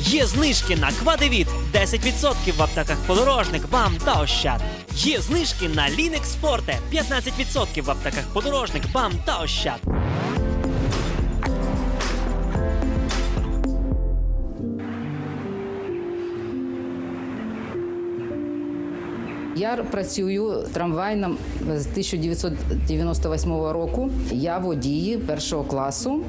Є знижки на квадевіт 10% в аптеках подорожник, бам та ощад. Є знижки на Лінекс Форте 15% в аптеках подорожник, бам та ощад. Я працюю трамвайном з 1998 року. Я водій першого класу.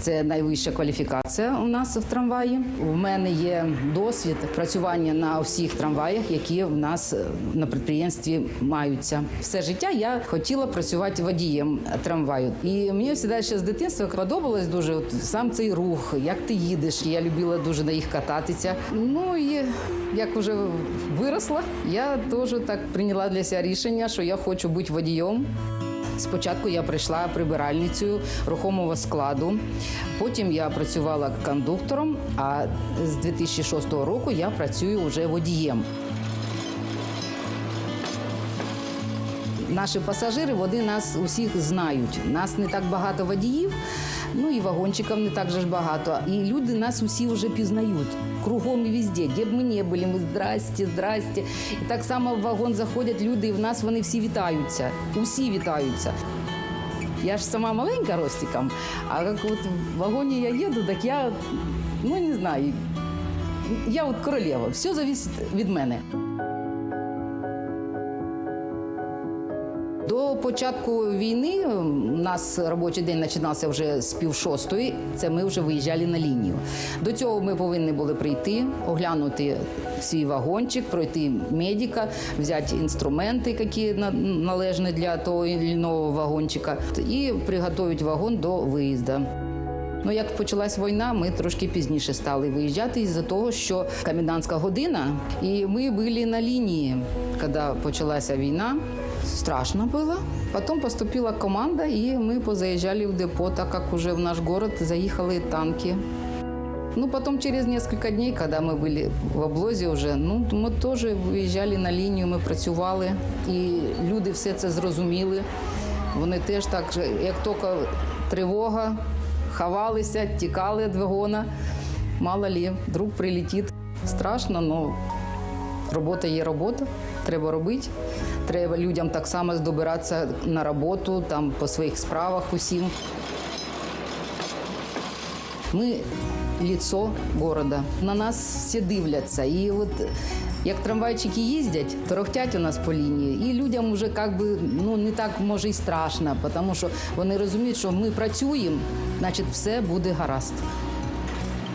Це найвища кваліфікація у нас в трамваї. У мене є досвід працювання на всіх трамваях, які в нас е, на підприємстві маються. Все життя я хотіла працювати водієм трамваю. І мені завжди ще з дитинства подобалось дуже от, сам цей рух, як ти їдеш. Я любила дуже на їх кататися. Ну і як вже виросла, я теж так прийняла для себе рішення, що я хочу бути водієм. Спочатку я прийшла прибиральницею рухомого складу. Потім я працювала кондуктором, а з 2006 року я працюю вже водієм. Наші пасажири вони нас усіх знають. Нас не так багато водіїв, ну і вагончиків не так же ж багато. І люди нас усі вже пізнають. Кругом і везде, де б ми не були, ми здрасте, здрасте. І так само в вагон заходять люди, і в нас вони всі вітаються. Усі вітаються. Я ж сама маленька ростиком, а як от в вагоні я їду, так я ну не знаю. Я от королева, все залежить від мене. До початку війни у нас робочий день починався вже з пів шостої. Це ми вже виїжджали на лінію. До цього ми повинні були прийти, оглянути свій вагончик, пройти медика, взяти інструменти, які на- належні для того іншого вагончика, і приготувати вагон до виїзду. Ну, як почалась війна, ми трошки пізніше стали виїжджати із-за того, що комендантська година, і ми були на лінії, коли почалася війна. Страшно було. Потім поступила команда, і ми позаїжджали в депо, так як уже в наш город заїхали танки. Ну, потом через несколько дней, когда мы были в облозі вже, ну, ми теж виїжджали на лінію, ми працювали, і люди все це зрозуміли. Вони теж так, як тільки тривога, ховалися, тікали від вагона. Мало лі, вдруг прилетить. Страшно, але робота є робота, треба робити. Треба людям так само здобиратися на роботу, там по своїх справах усім. Ми лицо города. На нас всі дивляться. І от як трамвайчики їздять, торохтять у нас по лінії, і людям вже як би, ну, не так може і страшно, тому що вони розуміють, що ми працюємо, значить все буде гаразд.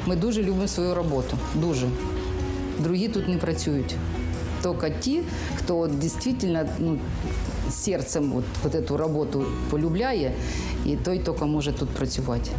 Ми дуже любимо свою роботу. Дуже. Другі тут не працюють. Тільки ті, хто действительно ну, серцем вот, вот эту роботу полюбляє, і той тільки може тут працювати.